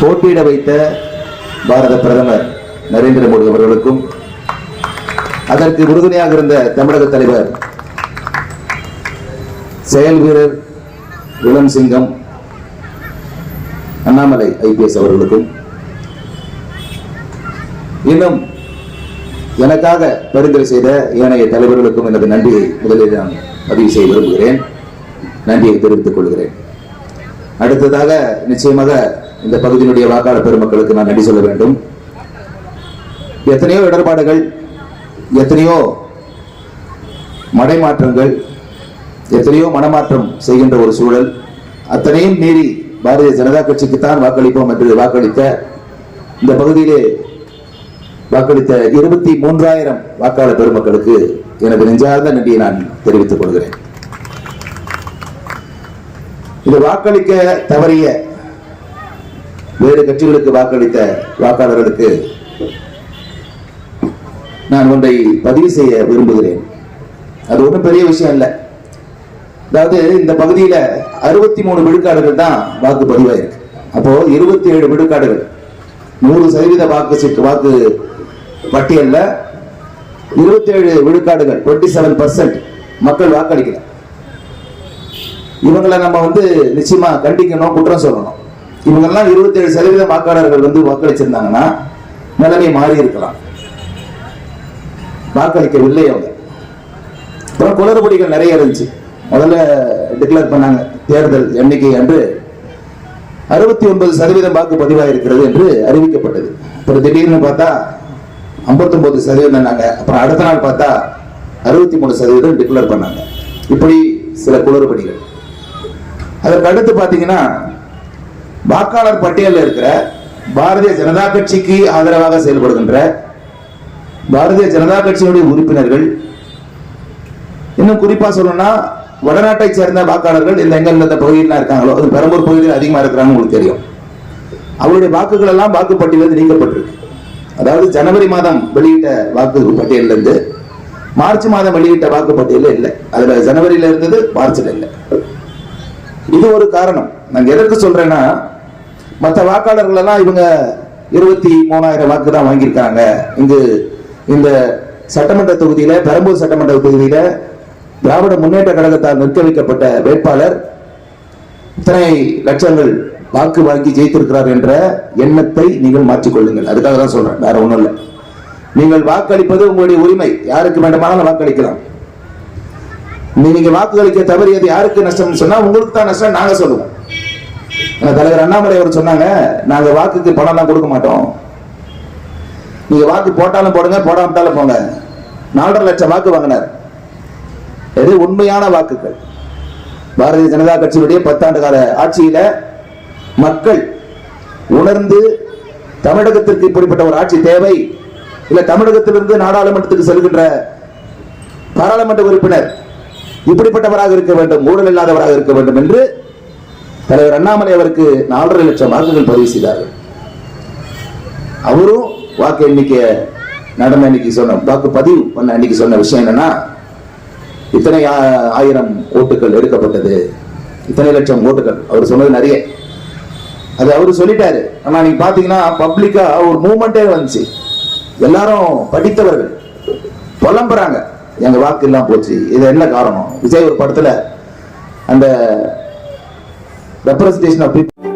போட்டியிட வைத்த பாரத பிரதமர் நரேந்திர மோடி அவர்களுக்கும் அதற்கு உறுதுணையாக இருந்த தமிழக தலைவர் செயல் வீரர் இளம் சிங்கம் அண்ணாமலை ஐபிஎஸ் அவர்களுக்கும் இன்னும் எனக்காக பரிந்துரை செய்த ஏனைய தலைவர்களுக்கும் எனது நன்றியை முதலில் நான் பதிவு செய்ய விரும்புகிறேன். நன்றியை தெரிவித்துக் கொள்கிறேன். அடுத்ததாக நிச்சயமாக இந்த பகுதியினுடைய வாக்காளர் பெருமக்களுக்கு நான் நன்றி சொல்ல வேண்டும். எத்தனையோ இடர்பாடுகள் எத்தனையோ மடைமாற்றங்கள் எத்தனையோ மனமாற்றம் செய்கின்ற ஒரு சூழல். அத்தனையும் மீறி பாரதிய ஜனதா கட்சிக்குத்தான் வாக்களிப்போம் என்று வாக்களித்த இந்த பகுதியிலே வாக்களித்த இருபத்தி மூன்றாயிரம் வாக்காளர் பெருமக்களுக்கு எனது நெஞ்சார்ந்த நன்றியை நான் தெரிவித்துக் கொள்கிறேன். இது வாக்களிக்க தவறிய வேறு கட்சிகளுக்கு வாக்களித்த வாக்காளர்களுக்கு நான் ஒன்றை பதிவு செய்ய விரும்புகிறேன். அது ஒன்றும் பெரிய விஷயம் இல்லை. அதாவது இந்த பகுதியில அறுபத்தி மூணு விழுக்காடுகள் தான் வாக்கு பதிவாயிருக்கு. அப்போ இருபத்தி ஏழு விழுக்காடுகள். நூறு சதவீத வாக்கு சீட்டு வாக்கு பட்டியலில் இருபத்தி ஏழு விழுக்காடுகள் டுவெண்ட்டி செவன் பர்சன்ட் மக்கள் வாக்களிக்கல. இவங்களை நம்ம வந்து நிச்சயமா கண்டிக்கணும் குற்றம் சொல்லணும். இவங்கெல்லாம் இருபத்தி ஏழு சதவீத வாக்காளர்கள் வந்து வாக்களிச்சிருந்தாங்கன்னா நிலைமை மாறி இருக்கலாம். வாக்களிக்கவில்லை அவங்க. அப்புறம் குளறுபடிகள் நிறைய இருந்துச்சு. முதல்ல டிக்ளேர் பண்ணாங்க தேர்தல் எண்ணிக்கை அன்று அறுபத்தி ஒன்பது சதவீதம் வாக்கு பதிவாயிருக்கிறது என்று அறிவிக்கப்பட்டது. அப்புறம் திடீர்னு பார்த்தா 59% சதவீதம் நாங்க அப்புறம் அடுத்த நாள் பார்த்தா அறுபத்தி மூணு சதவீதம் டிக்ளேர் பண்ணாங்க. இப்படி சில குளறுபடிகள். அதற்கு அடுத்து பார்த்தீங்கன்னா வாக்காளர் பட்டியலில் இருக்கிற பாரதிய ஜனதா கட்சிக்கு ஆதரவாக செயல்படுகின்ற பாரதிய ஜனதா கட்சியினுடைய உறுப்பினர்கள் இன்னும் குறிப்பா சொல்லணும்னா வடநாட்டை சேர்ந்த வாக்காளர்கள் இந்த எங்க இந்த பகுதியில் இருக்காங்களோ அது பெரம்பூர் பகுதியில் அதிகமா இருக்கிறாங்க உங்களுக்கு தெரியும். அவருடைய வாக்குகள் எல்லாம் வாக்குப்பட்டியலிருந்து நீக்கப்பட்டிருக்கு. அதாவது ஜனவரி மாதம் வெளியிட்ட வாக்கு பட்டியலில் இருந்து மார்ச் மாதம் வெளியிட்ட வாக்குப்பட்டியலில் இல்லை. அதுல ஜனவரியில இருந்தது மார்ச்சில் இல்லை. இது ஒரு காரணம். நான் எதற்கு சொல்றேன்னா மற்ற வாக்காளர்கள் எல்லாம் இவங்க இருபத்தி மூணாயிரம் வாக்கு தான் வாங்கியிருக்காங்க. இங்கு இந்த சட்டமன்ற தொகுதியில பெரம்பூர் சட்டமன்ற தொகுதியில திராவிட முன்னேற்ற கழகத்தால் நிற்க வைக்கப்பட்ட வேட்பாளர் இத்தனை லட்சங்கள் வாக்கு வாங்கி ஜெயித்திருக்கிறார் என்ற எண்ணத்தை நீங்கள் மாற்றிக்கொள்ளுங்கள். அதுக்காக தான் சொல்றேன் வேற ஒண்ணும் இல்லை. நீங்கள் வாக்களிப்பது உங்களுடைய உரிமை. யாருக்கு வேண்டுமானாலும் வாக்களிக்கலாம். நீங்க வாக்குகளிக்க தவறியது யாருக்கு நஷ்டம் சொன்னா உங்களுக்கு தான் நஷ்டம் நாங்க சொல்லுவோம். தலைவர் அண்ணாமலை அவர் சொன்னாங்க நாங்க வாக்குக்கு பணம் கொடுக்க மாட்டோம். நீங்க வாக்கு போட்டாலும் போடுங்க போடாமட்டாலும் போங்க. நாலரை லட்சம் வாக்கு வாங்கினார். இது உண்மையான வாக்குகள். பாரதிய ஜனதா கட்சியினுடைய பத்தாண்டு கால ஆட்சியில மக்கள் உணர்ந்து தமிழகத்திற்கு இப்படிப்பட்ட ஒரு ஆட்சி தேவை இல்ல தமிழகத்திலிருந்து நாடாளுமன்றத்துக்கு செல்கின்ற பாராளுமன்ற உறுப்பினர் இப்படிப்பட்டவராக இருக்க வேண்டும் ஊழல் இல்லாதவராக இருக்க வேண்டும் என்று தலைவர் அண்ணாமலை அவருக்கு நாலரை லட்சம் வாக்குகள் பதிவு செய்தார்கள். அவரும் வாக்கு எண்ணிக்கை நடந்த அன்னைக்கு சொன்ன வாக்கு பதிவு பண்ண அன்னைக்கு சொன்ன விஷயம் என்னன்னா இத்தனை ஆயிரம் ஓட்டுகள் எடுக்கப்பட்டது. இத்தனை லட்சம் ஓட்டுகள். அவர் சொன்னது நிறைய. அது அவரு சொல்லிட்டாரு. ஆனா நீங்க பாத்தீங்கன்னா பப்ளிக்கா ஒரு மூமெண்டே வந்துச்சு. எல்லாரும் படித்தவர்கள் புலம்புறாங்க. எங்க வாக்கு எல்லாம் போச்சு. இது என்ன காரணம்? விஜய் ஒரு படத்துல அந்த representation of people.